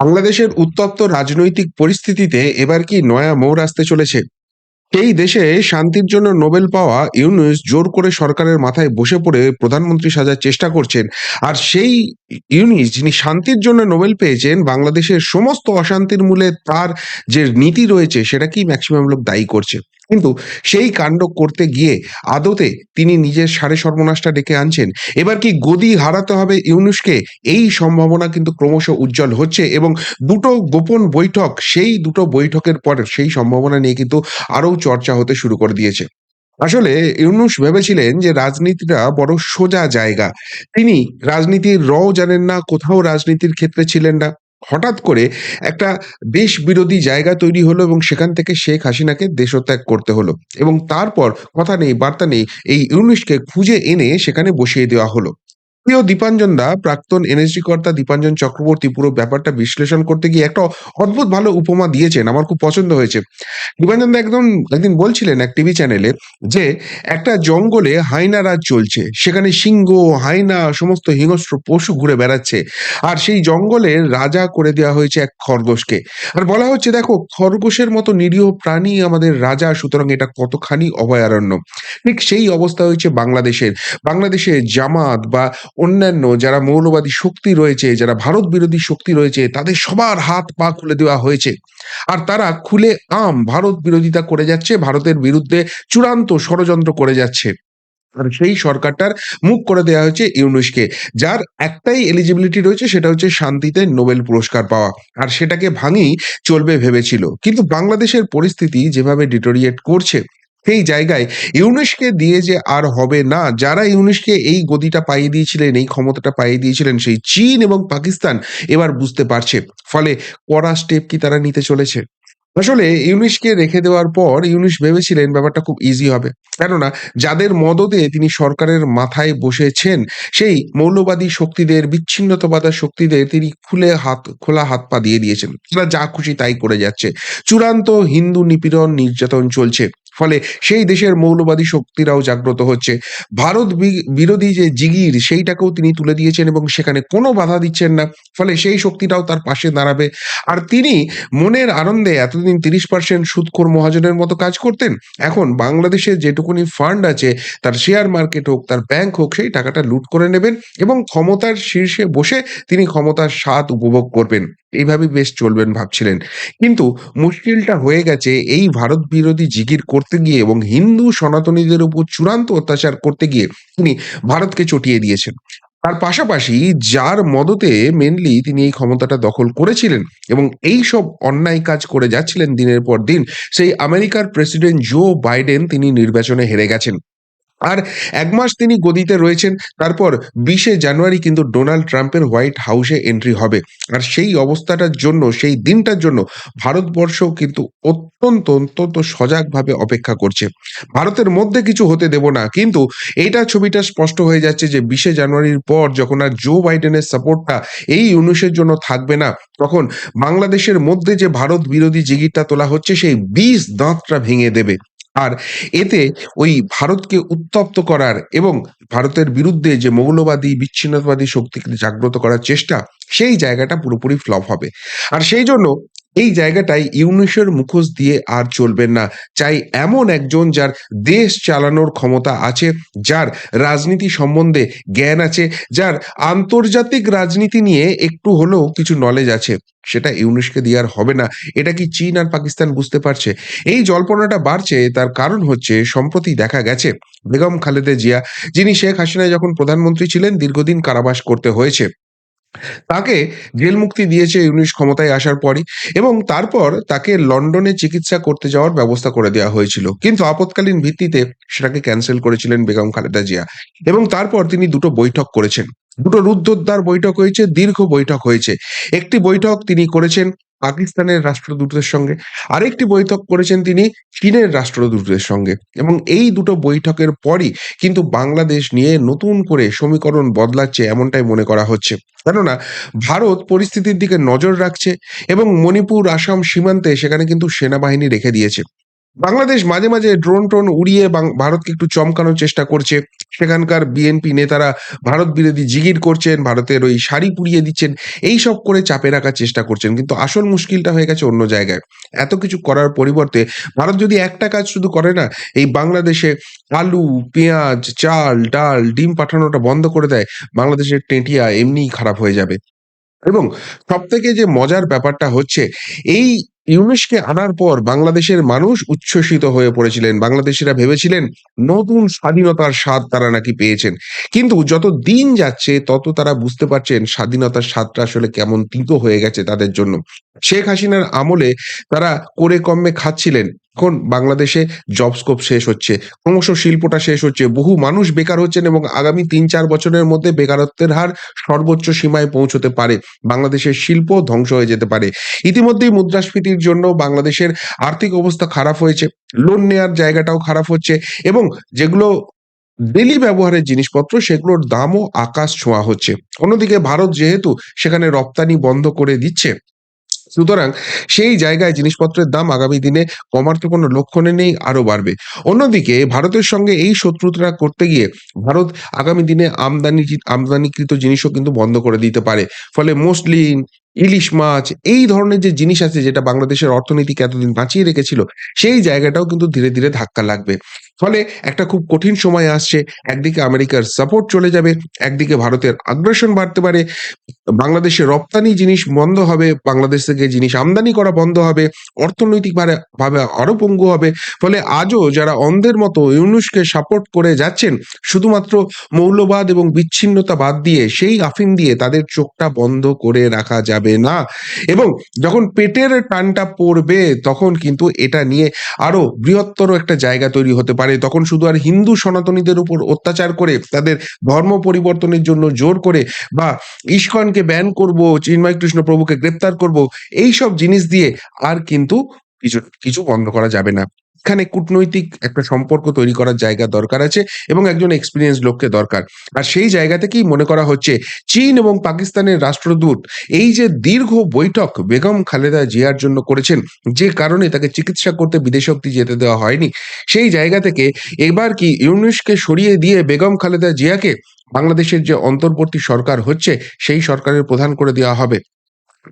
বাংলাদেশের উত্তপ্ত রাজনৈতিক পরিস্থিতিতে এবার কি নয়া মোড় আসতে চলেছে? এই দেশে শান্তির জন্য নোবেল পাওয়া ইউনুস জোর করে সরকারের মাথায় বসে পড়ে প্রধানমন্ত্রী সাজার চেষ্টা করছেন। আর সেই ইউনুস যিনি শান্তির জন্য নোবেল পেয়েছেন, বাংলাদেশের সমস্ত অশান্তির মূলে তার যে নীতি রয়েছে সেটাকেই ম্যাক্সিমাম লোক দায়ী করছে? কিন্তু সেই কাণ্ড করতে গিয়ে আদতে তিনি নিজের সাড়ে সর্বনাশটা ডেকে আনছেন। এবার কি গদি হারাতে হবে ইউনুসকে? এই সম্ভাবনা কিন্তু ক্রমশ উজ্জ্বল হচ্ছে এবং দুটো গোপন বৈঠক, সেই দুটো বৈঠকের পর সেই সম্ভাবনা নিয়ে কিন্তু আরও চর্চা হতে শুরু করে দিয়েছে। আসলে ইউনুস ভেবেছিলেন যে রাজনীতিটা বড় সোজা জায়গা। তিনি রাজনীতির রও জানেন না, কোথাও রাজনীতির ক্ষেত্রে ছিলেন না। হঠাৎ করে একটা দেশ বিরোধী জায়গা তৈরি হলো এবং সেখান থেকে শেখ হাসিনাকে দেশত্যাগ করতে হলো এবং তারপর কথা নেই, বার্তা নেই, এই ইউনুসকে খুঁজে এনে সেখানে বসিয়ে দেওয়া হলো। প্রিয় দীপাঞ্জন দা, প্রাক্তন এনএসডি কর্তা দীপাঞ্জন চক্রবর্তী পুরো ব্যাপারটা বিশ্লেষণ করতে গিয়ে একটা অদ্ভুত ভালো উপমা দিয়েছেন, আমার খুব পছন্দ হয়েছে। দীপাঞ্জন দা একদম একদিন বলছিলেন এক টিভি চ্যানেলে যে, একটা জঙ্গলে হাইনা রাজ চলছে, সেখানে সিংহ, হাইনা, সমস্ত হিংস্র পশু ঘুরে বেড়াচ্ছে, আর সেই জঙ্গলের রাজা করে দেওয়া হয়েছে এক খরগোশকে। আর বলা হচ্ছে, দেখো, খরগোশের মতো নিরীহ প্রাণী আমাদের রাজা, সুতরাং এটা কতখানি অভয়ারণ্য। ঠিক সেই অবস্থা হয়েছে বাংলাদেশের। বাংলাদেশে জামাত বা অন্যান্য যারা মৌলবাদী শক্তি রয়েছে, যারা ভারত বিরোধী শক্তি রয়েছে, তাদের সবার হাত পা খুলে দেওয়া হয়েছে। আর তারা খুলে আম ভারত বিরোধিতা করে যাচ্ছে, ভারতের বিরুদ্ধে চূড়ান্ত ষড়যন্ত্র করে যাচ্ছে। আর সেই সরকারটার মুখ করে দেওয়া হয়েছে ইউনুসকে, যার একটাই এলিজিবিলিটি রয়েছে, সেটা হচ্ছে শান্তিতে নোবেল পুরস্কার পাওয়া। আর সেটাকে ভাঙেই চলবে ভেবেছিল। কিন্তু বাংলাদেশের পরিস্থিতি যেভাবে ডিটোরিয়েট করছে সেই জায়গায় ইউনুসকে দিয়ে যে আর হবে না, যারা ইউনুসকে এই গদিটা পাইয়ে দিয়েছিলেন, এই ক্ষমতাটা পাইয়ে দিয়েছিলেন, সেই চীন এবং পাকিস্তান এবার বুঝতে পারছে। ফলে কড়া স্টেপ কি তারা নিতে চলেছে? আসলে ইউনুসকে রেখে দেওয়ার পর ইউনুস ভেবেছিলেন ব্যাপারটা খুব ইজি হবে। কেননা যাদের মদতে তিনি সরকারের মাথায় বসেছেন, সেই মৌলবাদী শক্তিদের, বিচ্ছিন্নতাবাদা শক্তিদের তিনি খুলে হাত, খোলা হাত পা দিয়ে দিয়েছেন। তারা যা খুশি তাই করে যাচ্ছে। চূড়ান্ত হিন্দু নিপীড়ন নির্যাতন চলছে। ফলে সেই দেশের মৌলবাদী শক্তিরাও জাগ্রত হচ্ছে। ভারত বিরোধী যে জিগির, সেইটাকেও তিনি তুলে দিয়েছেন এবং সেখানে কোনো বাধা দিচ্ছেন না। ফলে সেই শক্তিটাও তার পাশে দাঁড়াবে। আর তিনি মনের আনন্দে এতদিন তিরিশ পার্সেন্ট সুদখোর মহাজনের মতো কাজ করতেন। এখন বাংলাদেশে যেটুকুনি ফান্ড আছে, তার শেয়ার মার্কেট হোক, তার ব্যাংক হোক, সেই টাকাটা লুট করে নেবেন এবং ক্ষমতার শীর্ষে বসে তিনি ক্ষমতার স্বাদ উপভোগ করবেন। এইভাবে বেশ চলবেন ভাবছিলেন। কিন্তু মুশকিলটা হয়ে গেছে এই ভারত বিরোধী জিগির করতে গিয়ে এবং হিন্দু সনাতনীদের উপর চূড়ান্ত অত্যাচার করতে গিয়ে তিনি ভারতকে চটিয়ে দিয়েছেন। তার পাশাপাশি যার মদতে মেনলি তিনি এই ক্ষমতাটা দখল করেছিলেন এবং এই সব অন্যায় কাজ করে যাচ্ছিলেন দিনের পর দিন, সেই আমেরিকার প্রেসিডেন্ট জো বাইডেন তিনি নির্বাচনে হেরে গেছেন। আর এক মাস তিনি গদিতে রয়েছেন, তারপর বিশে জানুয়ারি কিন্তু ডোনাল্ড ট্রাম্পের হোয়াইট হাউসে এন্ট্রি হবে। আর সেই অবস্থাটার জন্য, সেই দিনটার জন্য ভারতবর্ষ কিন্তু অত্যন্ত অত্যন্ত সজাগভাবে অপেক্ষা করছে। ভারতের মধ্যে কিছু হতে দেব না, কিন্তু এইটা ছবিটা স্পষ্ট হয়ে যাচ্ছে যে বিশে জানুয়ারির পর যখন আর জো বাইডেনের সাপোর্টটা এই ইউনুসের জন্য থাকবে না, তখন বাংলাদেশের মধ্যে যে ভারত বিরোধী জিগিরটা তোলা হচ্ছে, সেই বিষ দাঁতটা ভেঙে দেবে। আর এতে ওই ভারতকে উত্তপ্ত করার এবং ভারতের বিরুদ্ধে যে মৌলবাদী, বিচ্ছিন্নতাবাদী শক্তিকে জাগ্রত করার চেষ্টা, সেই জায়গাটা পুরোপুরি ফ্লপ হবে। আর সেই জন্য এই জায়গাটায় ইউনিসের মুখোশ দিয়ে আর চলবেন না। চাই এমন একজন যার দেশ চালানোর ক্ষমতা আছে, যার রাজনীতি সম্বন্ধে জ্ঞান আছে, যার আন্তর্জাতিক রাজনীতি নিয়ে একটু হলেও কিছু নলেজ আছে। সেটা ইউনুসকে দিয়ে আর হবে না। এটা কি চীন আর পাকিস্তান বুঝতে পারছে? এই জল্পনাটা বাড়ছে, তার কারণ হচ্ছে সম্প্রতি দেখা গেছে, বেগম খালেদা জিয়া, যিনি শেখ হাসিনা যখন প্রধানমন্ত্রী ছিলেন, দীর্ঘদিন কারাবাস করতে হয়েছে। তাকে জেল মুক্তি দিয়েছে ইউনিশ ক্ষমতায় আসার পরই এবং তারপর তাকে লন্ডনে চিকিৎসা করতে যাওয়ার ব্যবস্থা করে দেওয়া হয়েছিল। কিন্তু আপৎকালীন ভিত্তিতে সেটাকে ক্যান্সেল করেছিলেন বেগম খালেদা জিয়া এবং তারপর তিনি দুটো বৈঠক করেছেন। দুটো রুদ্ধদ্বার বৈঠক হয়েছে, দীর্ঘ বৈঠক হয়েছে। একটি বৈঠক তিনি করেছেন পাকিস্তানের রাষ্ট্রদূতের সঙ্গে। আরেকটি বৈঠক করেছেন তিনি চীনের রাষ্ট্রদূতের সঙ্গে। এবং এই দুটো বৈঠকের পরই কিন্তু বাংলাদেশ নিয়ে নতুন করে সমীকরণ বদলাচ্ছে এমনটাই মনে করা হচ্ছে। কেননা, ভারত পরিস্থিতির দিকে নজর রাখছে এবং মণিপুর, আসাম সীমান্তে সেখানে কিন্তু সেনাবাহিনী রেখে দিয়েছে। বাংলাদেশ মাঝে, মাঝে ড্রোন-টোন উড়িয়ে বাং ভারতকে একটু চমকানোর চেষ্টা করছে। সেখানকার বিএনপি নেতারা ভারত বিরোধী জিগির করছেন, ভারতের ওই শাড়ি পুড়িয়ে দিচ্ছেন। এই সব করে চাপে রাখার চেষ্টা করছেন। কিন্তু আসল মুশকিলটা হয়ে গেছে অন্য জায়গায়। এত কিছু করার পরিবর্তে ভারত যদি একটা কাজ শুধু করে না, এই বাংলাদেশে আলু, পেঁয়াজ, চাল, ডাল, ডিম পাঠানোটা বন্ধ করে দেয়, বাংলাদেশের টেঁটিয়া এমনিই খারাপ হয়ে যাবে। এবং সবথেকে যে মজার ব্যাপারটা হচ্ছে এই ইউনুসকে আনার পর বাংলাদেশের মানুষ উচ্ছ্বসিত হয়ে পড়েছিলেন। বাংলাদেশিরা ভেবেছিলেন নতুন স্বাধীনতার স্বাদ তারা নাকি পেয়েছেন। কিন্তু যত দিন যাচ্ছে, তত তারা বুঝতে পারছেন স্বাধীনতার স্বাদটা আসলে কেমন তিতো হয়ে গেছে তাদের জন্য। শেখ হাসিনার আমলে তারা করে কমে খাচ্ছিলেন। এখন বাংলাদেশে জব স্কোপ শেষ হচ্ছে। ক্রমশ শিল্পটা শেষ হচ্ছে। বহু মানুষ বেকার হচ্ছেন এবং আগামী ৩-৪ বছরের মধ্যে বেকারত্বের হার সর্বোচ্চ সীমায় পৌঁছতে পারে। বাংলাদেশের শিল্প ধ্বংস হয়ে যেতে পারে। ইতিমধ্যেই মুদ্রাস্ফীতির জন্য বাংলাদেশের আর্থিক অবস্থা খারাপ হয়েছে। লোন নেয়ার জায়গাটাও খারাপ হচ্ছে এবং যেগুলো ডেলি ব্যবহারের জিনিসপত্র সেগুলোর দামও আকাশ ছোঁয়া হচ্ছে। অন্যদিকে ভারত যেহেতু সেখানে রপ্তানি বন্ধ করে দিচ্ছে সুতরাং সেই জায়গায় জিনিসপত্রের দাম আগামী দিনে কমার তো কোনো লক্ষণই নেই, আরও বাড়বে। অন্যদিকে ভারতের সঙ্গে এই শত্রুতা করতে গিয়ে ভারত আগামী দিনে আমদানি আমদানিকৃত জিনিসও কিন্তু বন্ধ করে দিতে পারে। ফলে মসলিন, ইলিশ মাছ এই ধরনের যে জিনিস আছে যেটা বাংলাদেশের অর্থনীতিকে এতদিন বাঁচিয়ে রেখেছিল, সেই জায়গাটাও কিন্তু ধীরে, ধীরে ধাক্কা লাগবে। ফলে একটা খুব কঠিন সময় আসছে। একদিকে আমেরিকার সাপোর্ট চলে যাবে, একদিকে ভারতের আগ্রাসন বাড়তে পারে। বাংলাদেশে রপ্তানি জিনিস বন্ধ হবে, বাংলাদেশ থেকে জিনিস আমদানি করা বন্ধ হবে, অর্থনৈতিকভাবে ভাবে আরও পঙ্গু হবে। ফলে আজও যারা অন্ধের মতো ইউনুসকে সাপোর্ট করে যাচ্ছেন, শুধুমাত্র মৌলবাদ এবং বিচ্ছিন্নতা বাদ দিয়ে সেই আফিম দিয়ে তাদের চোখটা বন্ধ করে রাখা যাবে না। এবং যখন পেটের টানটা পড়বে তখন কিন্তু এটা নিয়ে আরও বৃহত্তর একটা জায়গা তৈরি হতে পারে। তখন শুধু আর হিন্দু সনাতনীদের উপর অত্যাচার করে তাদের ধর্ম পরিবর্তনের জন্য জোর করে বা ইস্কনকে ব্যান করব, চিন্ময় কৃষ্ণ প্রভুকে গ্রেপ্তার করব, এইসব জিনিস দিয়ে আর কিন্তু কিছু, কিছু বন্ধ করা যাবে না। এখানে কূটনৈতিক একটা সম্পর্ক তৈরি করার জায়গা দরকার আছে এবং একজন এক্সপিরিয়েন্স লোককে দরকার। আর সেই জায়গা থেকেই মনে করা হচ্ছে চীন এবং পাকিস্তানের রাষ্ট্রদূত এই যে দীর্ঘ বৈঠক বেগম খালেদা জিয়ার জন্য করেছেন, যে কারণে তাকে চিকিৎসা করতে বিদেশ অব্দি যেতে দেওয়া হয়নি। সেই জায়গা থেকে এবার কি ইউনুসকে সরিয়ে দিয়ে বেগম খালেদা জিয়াকে বাংলাদেশের যে অন্তর্বর্তী সরকার হচ্ছে, সেই সরকারের প্রধান করে দেওয়া হবে।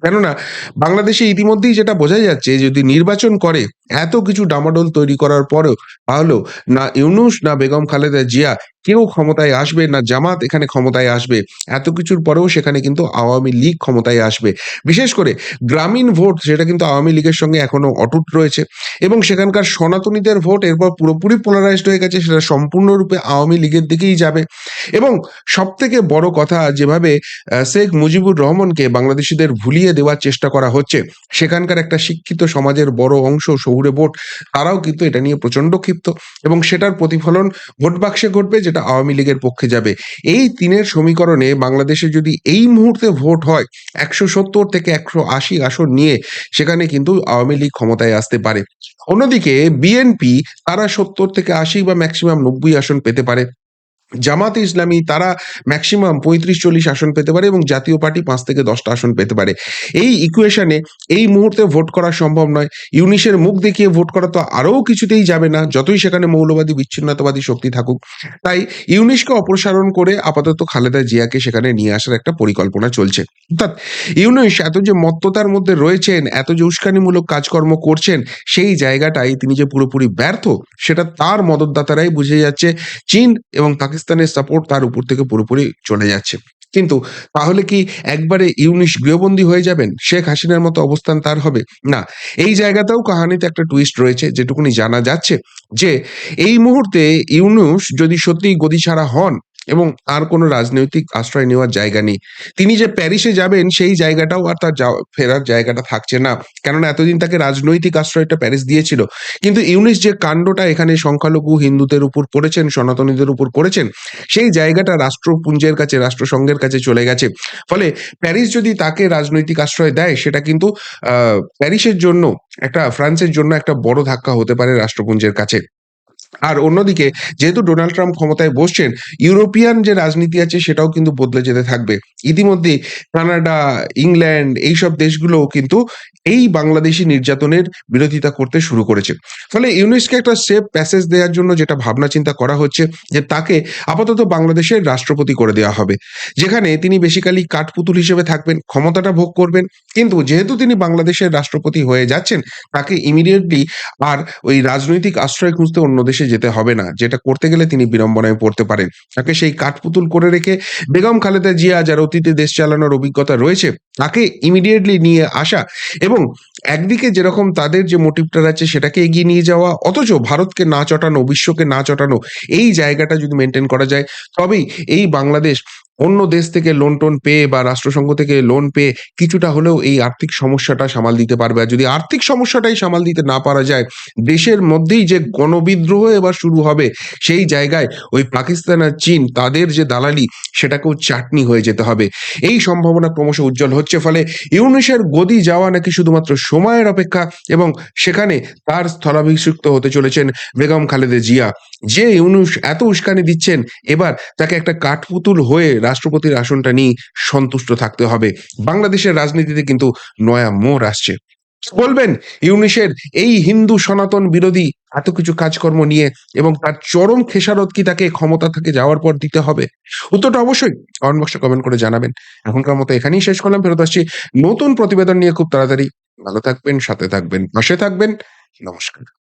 কেননা বাংলাদেশে ইতিমধ্যেই যেটা বোঝা যাচ্ছে যদি নির্বাচন করে, এত কিছু ডামাডোল তৈরি করার পরেও তাহলেও না ইউনুস না বেগম খালেদা জিয়া কেউ ক্ষমতায় আসবে না জামাত এখানে ক্ষমতায় আসবে। এত কিছুর পরেও সেখানে কিন্তু আওয়ামী লীগ ক্ষমতায় আসবে। বিশেষ করে গ্রামীণ ভোট সেটা কিন্তু আওয়ামী লীগের সঙ্গে এখনও অটুট রয়েছে এবং সেখানকার সনাতনীদের ভোট এরপর পুরোপুরি পোলারাইজড হয়ে গেছে সেটা সম্পূর্ণরূপে আওয়ামী লীগের দিকেই যাবে এবং সবথেকে বড় কথা যেভাবে শেখ মুজিবুর রহমানকে বাংলাদেশিদের ভুলিয়ে দেওয়ার চেষ্টা করা হচ্ছে, সেখানকার একটা শিক্ষিত সমাজের বড় অংশ শহুরে ভোট তারাও কিন্তু এটা নিয়ে প্রচণ্ড ক্ষিপ্ত এবং সেটার প্রতিফলন ভোট বাক্সে ঘটবে যেটা আওয়ামী লীগের পক্ষে যাবে। এই তিনের সমীকরণে বাংলাদেশে যদি এই মুহূর্তে ভোট হয় ১৭০ থেকে ১৮০ আসন নিয়ে সেখানে কিন্তু আওয়ামী লীগ ক্ষমতায় আসতে পারে। অন্যদিকে বিএনপি তারা ৭০ থেকে ৮০ বা ম্যাক্সিমাম নব্বই আসন পেতে পারে। জামাতে ইসলামী তারা ম্যাক্সিমাম পঁয়ত্রিশ চল্লিশ আসন পেতে পারে এবং জাতীয় পার্টি পাঁচ থেকে দশটা আসন পেতে পারে। এই ইকুয়েশনে এই মুহূর্তে ভোট করা সম্ভব নয়। ইউনিশের মুখ দেখিয়ে ভোট করা তো আরও কিছুতেই যাবে না, যতই সেখানে মৌলবাদী বিচ্ছিন্নতাবাদী শক্তি থাকুক। তাই ইউনিসকে অপসারণ করে আপাতত খালেদা জিয়াকে সেখানে নিয়ে আসার একটা পরিকল্পনা চলছে। অর্থাৎ ইউনুস এত যে মত্ততার মধ্যে রয়েছেন, এত যে উস্কানিমূলক কাজকর্ম করছেন, সেই জায়গাটায় তিনি যে পুরোপুরি ব্যর্থ, সেটা তার মদতদাতারাই বুঝে যাচ্ছে। চীন এবং পাকিস্তানের সাপোর্ট তার উপর থেকে পুরোপুরি চলে যাচ্ছে। কিন্তু তাহলে কি একবারে ইউনুস গৃহবন্দী হয়ে যাবেন? শেখ হাসিনার মতো অবস্থান তার হবে? না। এই জায়গাতেও কাহানিতে একটা টুইস্ট রয়েছে, যেটুকুনি জানা যাচ্ছে যে এই মুহূর্তে ইউনুস যদি সত্যি গদি ছাড়া হন এবং আর কোনো রাজনৈতিক আশ্রয় নেওয়ার জায়গা নেই। তিনি যে প্যারিসে যাবেন সেই জায়গাটাও আর তার ফেরার জায়গাটা থাকছে না। কেননা এতদিন তাকে রাজনৈতিক আশ্রয়টা প্যারিস দিয়েছিল। কিন্তু ইউনুস যে কাণ্ডটা এখানে সংখ্যালঘু হিন্দুদের উপর করেছেন, সনাতনীদের উপর করেছেন, সেই জায়গাটা রাষ্ট্রপুঞ্জের কাছে, রাষ্ট্রসংঘের কাছে চলে গেছে। ফলে প্যারিস যদি তাকে রাজনৈতিক আশ্রয় দেয় সেটা কিন্তু প্যারিসের জন্য একটা ফ্রান্সের জন্য একটা বড় ধাক্কা হতে পারে রাষ্ট্রপুঞ্জের কাছে। আর অন্যদিকে, যেহেতু ডোনাল্ড ট্রাম্প ক্ষমতায় বসছেন, ইউরোপিয়ান যে রাজনীতি আছে সেটাও কিন্তু বদলে যেতে থাকবে। ইতিমধ্যে কানাডা, ইংল্যান্ড এইসব দেশগুলোও কিন্তু এই বাংলাদেশি নির্যাতনের বিরোধিতা করতে শুরু করেছে। ফলে ইউনেস্কে একটা সেফ প্যাসেজ দেওয়ার জন্য যেটা ভাবনা চিন্তা করা হচ্ছে, যে তাকে আপাতত বাংলাদেশের রাষ্ট্রপতি করে দেওয়া হবে। যেখানে তিনি বেসিক্যালি কাঠপুতুল হিসেবে থাকবেন, ক্ষমতাটা ভোগ করবেন, কিন্তু যেহেতু তিনি বাংলাদেশের রাষ্ট্রপতি হয়ে যাচ্ছেন, তাকে ইমিডিয়েটলি আর ওই রাজনৈতিক আশ্রয় খুঁজতে অন্য দেশে যেতে হবে না, যেটা করতে গেলে তিনি বিড়ম্বনায় পড়তে পারেন। তাকে সেই কাঠপুতুল করে রেখে বেগম খালেদা জিয়া যার অতীতে দেশ চালানোর অভিজ্ঞতা রয়েছে, তাকে ইমিডিয়েটলি নিয়ে আসা এবং একদিকে যেরকম তাদের যে মোটিভটা আছে সেটাকে এগিয়ে নিয়ে যাওয়া, অথচ ভারতকে না চটানো, বিশ্বকে না চটানো, এই জায়গাটা যদি মেনটেন করা যায়, তবেই এই বাংলাদেশ অন্য দেশ থেকে লোন টোন পেয়ে বা রাষ্ট্রসংঘ থেকে লোন পেয়ে কিছুটা হলেও এই আর্থিক সমস্যাটা সামাল দিতে পারবে। আর যদি আর্থিক সমস্যাটাই সামাল দিতে না পারা যায়, দেশের মধ্যেই যে গণবিদ্রোহ এবার শুরু হবে, সেই জায়গায় ওই পাকিস্তান আর চীন, তাদের যে দালালি, সেটাকেও চাটনি হয়ে যেতে হবে। এই সম্ভাবনা ক্রমশ উজ্জ্বল হচ্ছে, ফলে ইউনিসের গদি যাওয়া নাকি শুধুমাত্র সময়ের অপেক্ষা এবং সেখানে তার স্থলাভিষিক্ত হতে চলেছেন বেগম খালেদা জিয়া। যে ইউনুস এত উস্কানি দিচ্ছেন, এবার তাকে একটা কাঠপুতুল হয়ে রাষ্ট্রপতির আসনটা নিয়ে সন্তুষ্ট থাকতে হবে। বাংলাদেশের রাজনীতিতে কিন্তু নয়া মোড় আসছে। বলবেন, ইউনিসের এই হিন্দু সনাতন বিরোধী এত কিছু কাজকর্ম নিয়ে এবং তার চরম খেসারত কি তাকে ক্ষমতা থেকে যাওয়ার পর দিতে হবে? উত্তরটা অবশ্যই কমেন্ট বক্সে কমেন্ট করে জানাবেন। এখনকার মতো এখানেই শেষ করলাম। ফেরত আসছি নতুন প্রতিবেদন নিয়ে খুব তাড়াতাড়ি। ভালো থাকবেন, সাথে থাকবেন, পাশে থাকবেন। নমস্কার।